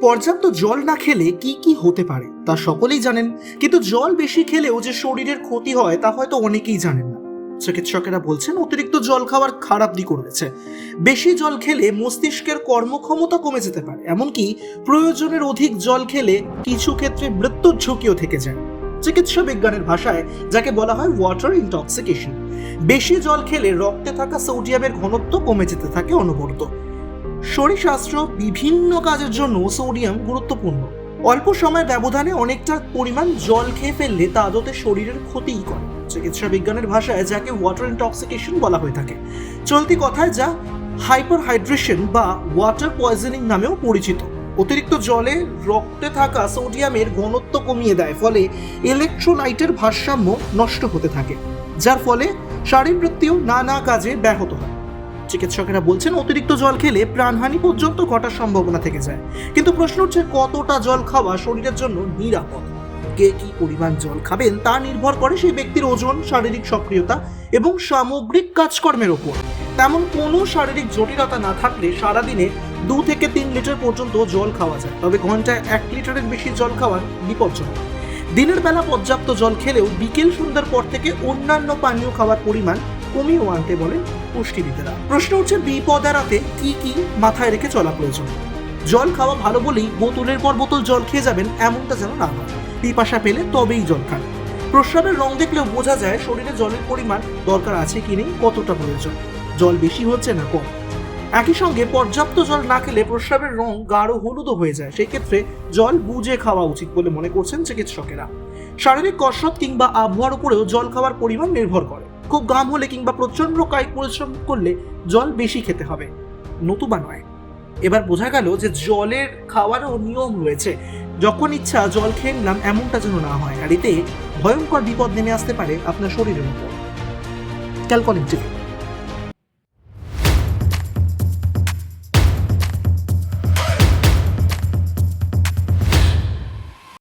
পর্যাপ্ত জল না খেলে কি কি হতে পারে, তা সকলেই জানেন। কিন্তু জল বেশি খেলেও যে শরীরের ক্ষতি হয়, তা হয়তো অনেকেই জানেন না। চিকিৎসকেরা বলছেন, অতিরিক্ত জল খাওয়ার খারাপ দিকও রয়েছে। বেশি জল খেলে মস্তিষ্কের কর্মক্ষমতা কমে যেতে পারে। এমনকি প্রয়োজনের অধিক জল খেলে কিছু ক্ষেত্রে মৃত্যুর ঝুঁকিও থেকে যায়। চিকিৎসা বিজ্ঞানের ভাষায় যাকে বলা হয় ওয়াটার ইনটক্সিকেশন বেশি জল খেলে রক্তে থাকা সোডিয়ামের ঘনত্ব কমে যেতে থাকে অনবরত। শরীরশাস্ত্র বিভিন্ন কাজের জন্য সোডিয়াম গুরুত্বপূর্ণ। অল্প সময়ের ব্যবধানে অনেকটা পরিমাণ জল খেয়ে ফেললে তা আদতে শরীরের ক্ষতিই করে। চিকিৎসা বিজ্ঞানের ভাষায় যাকে ওয়াটার ইনটক্সিকেশন বলা হয়ে থাকে। চলতি কথায় যা হাইপার হাইড্রেশন বা ওয়াটার পয়জনিং নামেও পরিচিত। অতিরিক্ত জলে রক্তে থাকা সোডিয়ামের ঘনত্ব কমিয়ে দেয়, ফলে ইলেকট্রোলাইটের ভারসাম্য নষ্ট হতে থাকে, যার ফলে শারীরবৃত্তিও নানা কাজে ব্যাহত হয়। চিকিৎসকেরা বলছেন, অতিরিক্ত জল খেলে প্রাণহানি পর্যন্ত ঘটার সম্ভাবনা থেকে যায়। কিন্তু প্রশ্ন হচ্ছে কতটা জল খাওয়া শরীরের জন্য নিরাপদ? কে কি পরিমাণ জল খাবেন তা নির্ভর করে সেই ব্যক্তির ওজন, শারীরিক সক্রিয়তা এবং সামগ্রিক কাজকর্মের ওপর। তেমন কোনো শারীরিক জটিলতা না থাকলে সারাদিনে দু থেকে তিন লিটার পর্যন্ত জল খাওয়া যায়। তবে ঘন্টায় এক লিটারের বেশি জল খাওয়ার বিপজ্জনক। দিনের বেলা পর্যাপ্ত জল খেলেও বিকেল সন্ধ্যার পর থেকে অন্যান্য পানীয় খাওয়ার পরিমাণ কমিয়েও আনতে বলেন পুষ্টিবিদেরা প্রশ্ন হচ্ছে বিপদ এড়াতে কি কি মাথায় রেখে চলা প্রয়োজন? জল খাওয়া ভালো বলেই বোতলের পর বোতল জল খেয়ে যাবেন, এমনটা যেন না হয়। পিপাসা পেলে তবেই জল খান। প্রস্রাবের রং দেখলেও বোঝা যায় শরীরে জলের পরিমাণ দরকার আছে কি নেই, কতটা প্রয়োজন? জল বেশি হচ্ছে না কম? একই সঙ্গে পর্যাপ্ত জল না খেলে প্রস্রাবের রং গাঢ় হলুদও হয়ে যায়। সেই ক্ষেত্রে জল বুঝে খাওয়া উচিত বলে মনে করছেন চিকিৎসকেরা। শারীরিক কসরত কিংবা আবহাওয়ার উপরেও জল খাওয়ার পরিমাণ নির্ভর করে। খুব ঘাম হলে কিংবা প্রচণ্ড কায়িক পরিশ্রম করলে জল বেশি খেতে হবে। নতুবা নয়। এবার বোঝা গেল যে জলের খাওয়ারও নিয়ম রয়েছে। যখন ইচ্ছা জল খেয়ে নিলাম, এমনটা যেন না হয়। আর এতে ভয়ঙ্কর বিপদ নেমে আসতে পারে আপনার শরীরের উপর। ক্যালকলিক টিভি।